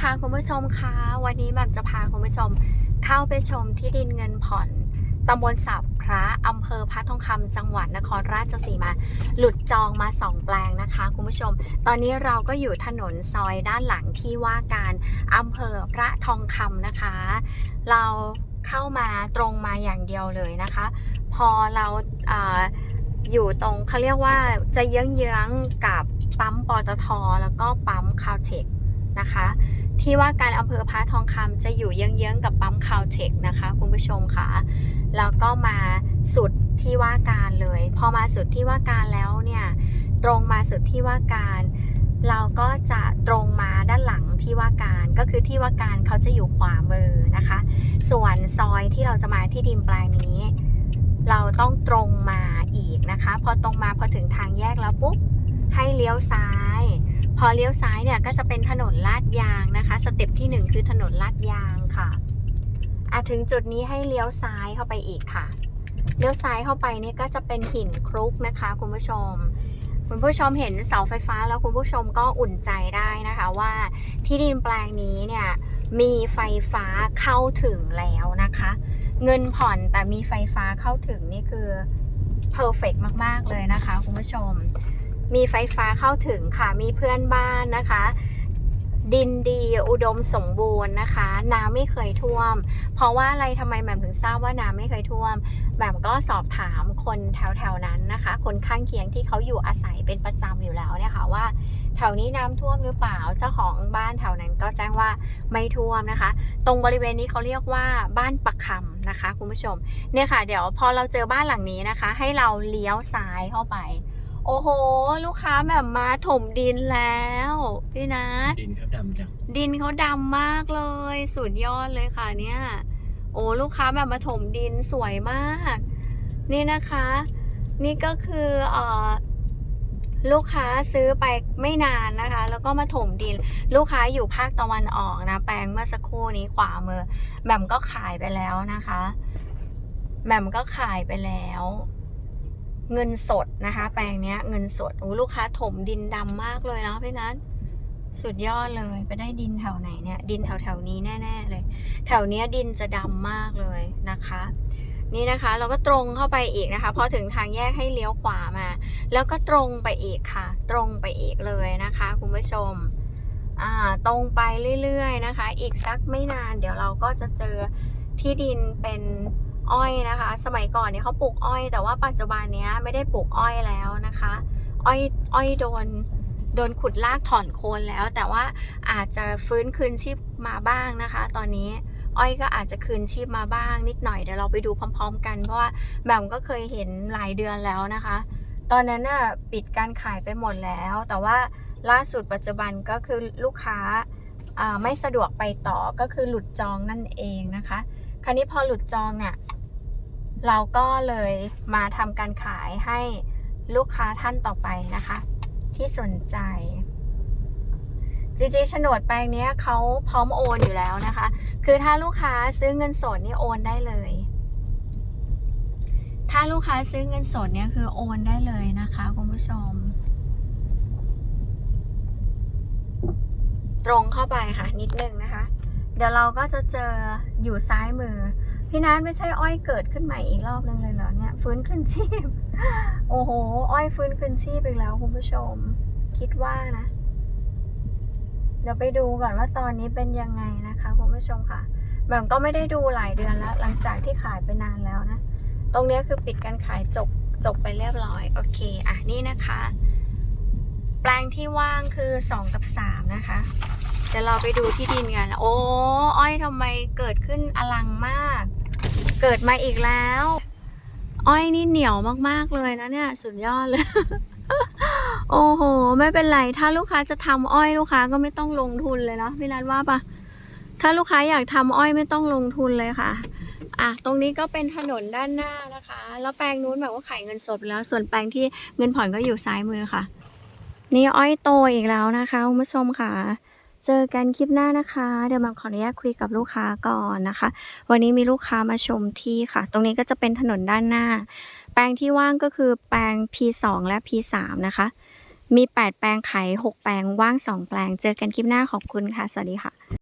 ค่ะคุณผู้ชมคะวันนี้แบบจะพาคุณผู้ชมเข้าไปชมที่ดินเงินผ่อนตำบลสับพระอำเภอพระทองคำจังหวัดนครราชสีมา หลุดจองมาสองแปลงนะคะ คุณผู้ชม ตอนนี้เราก็อยู่ถนนซอยด้านหลังที่ว่าการอำเภอพระทองคำนะคะ เราเข้ามาตรงมาอย่างเดียวเลยนะคะ พอเราอาอยู่ตรงเขาเรียกว่าจะเยื้องๆกับปั๊มปตทแล้วก็ปั๊มคาวเทคนะคะ ที่ว่าการอำเภอพระทองคำจะอยู่เยื้องๆกับปั๊มคาวเทคนะคะคุณผู้ชมค่ะ แล้วก็มาสุดที่ว่าการเลย พอมาสุดที่ว่าการแล้วเนี่ย ตรงมาสุดที่ว่าการ เราก็จะตรงมาด้านหลังที่ว่าการก็คือที่ว่าการเขาจะอยู่ขวามือนะคะ ส่วนซอยที่เราจะมาที่ดินแปลงนี้ เราต้องตรงมาอีกนะคะ พอตรงมาพอถึงทางแยกแล้วปุ๊บให้เลี้ยวซ้าย พอเลี้ยวซ้ายเนี่ยก็จะเป็นถนนลาดยางนะคะ สเต็ปที่หนึ่งคือถนนลาดยางค่ะอะถึงจุดนี้ให้เลี้ยวซ้ายเข้าไปอีกค่ะ เลี้ยวซ้ายเข้าไปเนี่ยก็จะเป็นหินครุกนะคะคุณผู้ชม คุณผู้ชมเห็นเสาไฟฟ้าแล้วคุณผู้ชมก็อุ่นใจได้นะคะว่าที่ดินแปลงนี้เนี่ยมีไฟฟ้าเข้าถึงแล้วนะคะ เงินผ่อนแต่มีไฟฟ้าเข้าถึงนี่คือเพอร์เฟกมาก ๆ เลยนะคะคุณผู้ชม มีไฟฟ้าเข้าถึงค่ะ มีเพื่อนบ้านนะคะ ดินดีอุดมสมบูรณ์นะคะ น้ำไม่เคยท่วม เพราะว่าอะไรทำไมแหม่มถึงทราบว่าน้ำไม่เคยท่วมแหม่มก็สอบถามคนแถวๆนั้นนะคะ คนข้างเคียงที่เขาอยู่อาศัยเป็นประจำอยู่แล้วเนี่ยค่ะว่าแถวนี้น้ำท่วมหรือเปล่า เจ้าของบ้านแถวนั้นก็แจ้งว่าไม่ท่วมนะคะ ตรงบริเวณนี้เขาเรียกว่าบ้านปักคำนะคะคุณผู้ชม เนี่ยค่ะ เดี๋ยวพอเราเจอบ้านหลังนี้นะคะ ให้เราเลี้ยวซ้ายเข้าไป โอ้โห ลูกค้าแบบมาถมดินแล้ว พี่นัทดินครับดำจังดินเขาดำมากเลย สุดยอดเลยค่ะเนี่ย โอ้ลูกค้าแบบมาถมดินสวยมาก นี่นะคะ นี่ก็คือเอ่อลูกค้าซื้อไปไม่นานนะคะ แล้วก็มาถมดิน ลูกค้าอยู่ภาคตะวันออกนะ แปลงเมื่อสักครู่นี้ขวามือแหม่มก็ขายไปแล้วนะคะแหม่มก็ขายไปแล้ว เงินสดนะคะ แปลงเนี้ยเงินสดโอ้ลูกค้าถมดินดำมากเลยเนาะพี่นัทสุดยอดเลย ไปได้ดินแถวไหนเนี่ย ดินแถวแถวนี้แน่ ๆ เลย แถวเนี้ยดินจะดำมากเลยนะคะ นี่นะคะเราก็ตรงเข้าไปอีกนะคะ พอถึงทางแยกให้เลี้ยวขวามา แล้วก็ตรงไปอีกค่ะ ตรงไปอีกเลยนะคะ คุณผู้ชมอ่าตรงไปเรื่อยๆนะคะ อีกสักไม่นาน เดี๋ยวเราก็จะเจอที่ดินเป็น อ้อยนะคะ สมัยก่อนเนี่ยเขาปลูกอ้อย แต่ว่าปัจจุบันเนี้ยไม่ได้ปลูกอ้อยแล้วนะคะ อ้อยอ้อยโดนโดนขุดลากถอนโคนแล้ว แต่ว่าอาจจะฟื้นคืนชีพมาบ้างนะคะ ตอนนี้อ้อยก็อาจจะคืนชีพมาบ้างนิดหน่อยเดี๋ยวเราไปดูพร้อม ๆ กัน เพราะว่าแหม่มก็เคยเห็นหลายเดือนแล้วนะคะ ตอนนั้นน่ะปิดการขายไปหมดแล้ว แต่ว่าล่าสุดปัจจุบันก็คือลูกค้าอ่าไม่สะดวกไปต่อก็คือหลุดจองนั่นเองนะคะ คราวนี้พอหลุดจองเนี่ย เราก็เลยมาทำการขายให้ลูกค้าท่านต่อไปนะคะ ที่สนใจจริงๆโฉนดแปลงนี้เขาพร้อมโอนอยู่แล้วนะคะ คือถ้าลูกค้าซื้อเงินสดนี่โอนได้เลย ถ้าลูกค้าซื้อเงินสดเนี่ยคือโอนได้เลยนะคะคุณผู้ชม ตรงเข้าไปค่ะนิดนึงนะคะ เดี๋ยวเราก็จะเจออยู่ซ้ายมือ พี่นัทไม่ใช่อ้อยเกิดขึ้นใหม่อีกรอบนึงเลยเหรอเนี่ยฟื้นคืนชีพ โอ้โห อ้อยฟื้นคืนชีพอีกแล้วคุณผู้ชม คิดว่านะ เดี๋ยวไปดูก่อนว่าตอนนี้เป็นยังไงนะคะคุณผู้ชมค่ะแหม่มก็ไม่ได้ดูหลายเดือนแล้ว หลังจากที่ขายไปนานแล้วนะ ตรงเนี้ยคือปิดการขายจบจบไปเรียบร้อย โอเค อะนี่นะคะ แปลงที่ว่างคือ 2 กับ 3 นะคะเดี๋ยวเราไปดูที่ดินกัน โอ้ อ้อยทำไมเกิดขึ้นอลังมาก เกิดมาอีกแล้ว อ้อยนี่เหนียวมากๆเลยนะเนี่ย สุดยอดเลย โอ้โห ไม่เป็นไร ถ้าลูกค้าจะทำอ้อยลูกค้าก็ไม่ต้องลงทุนเลยเนาะพี่นัทว่าปะถ้าลูกค้าอยากทำอ้อยไม่ต้องลงทุนเลยค่ะ อะ ตรงนี้ก็เป็นถนนด้านหน้านะคะ แล้วแปลงนู้นแบบว่าขายเงินสดแล้ว ส่วนแปลงที่เงินผ่อนก็อยู่ซ้ายมือค่ะ นี่อ้อยโตอีกแล้วนะคะคุณผู้ชมค่ะ เจอกันคลิปหน้านะคะ เดี๋ยวมาขออนุญาตคุยกับลูกค้าก่อนนะคะ วันนี้มีลูกค้ามาชมที่ค่ะ ตรงนี้ก็จะเป็นถนนด้านหน้า แปลงที่ว่างก็คือแปลง P2 และ P3 นะคะ มี 8 แปลงขาย6แปลงว่าง 2 แปลง เจอกันคลิปหน้าขอบคุณค่ะ สวัสดีค่ะ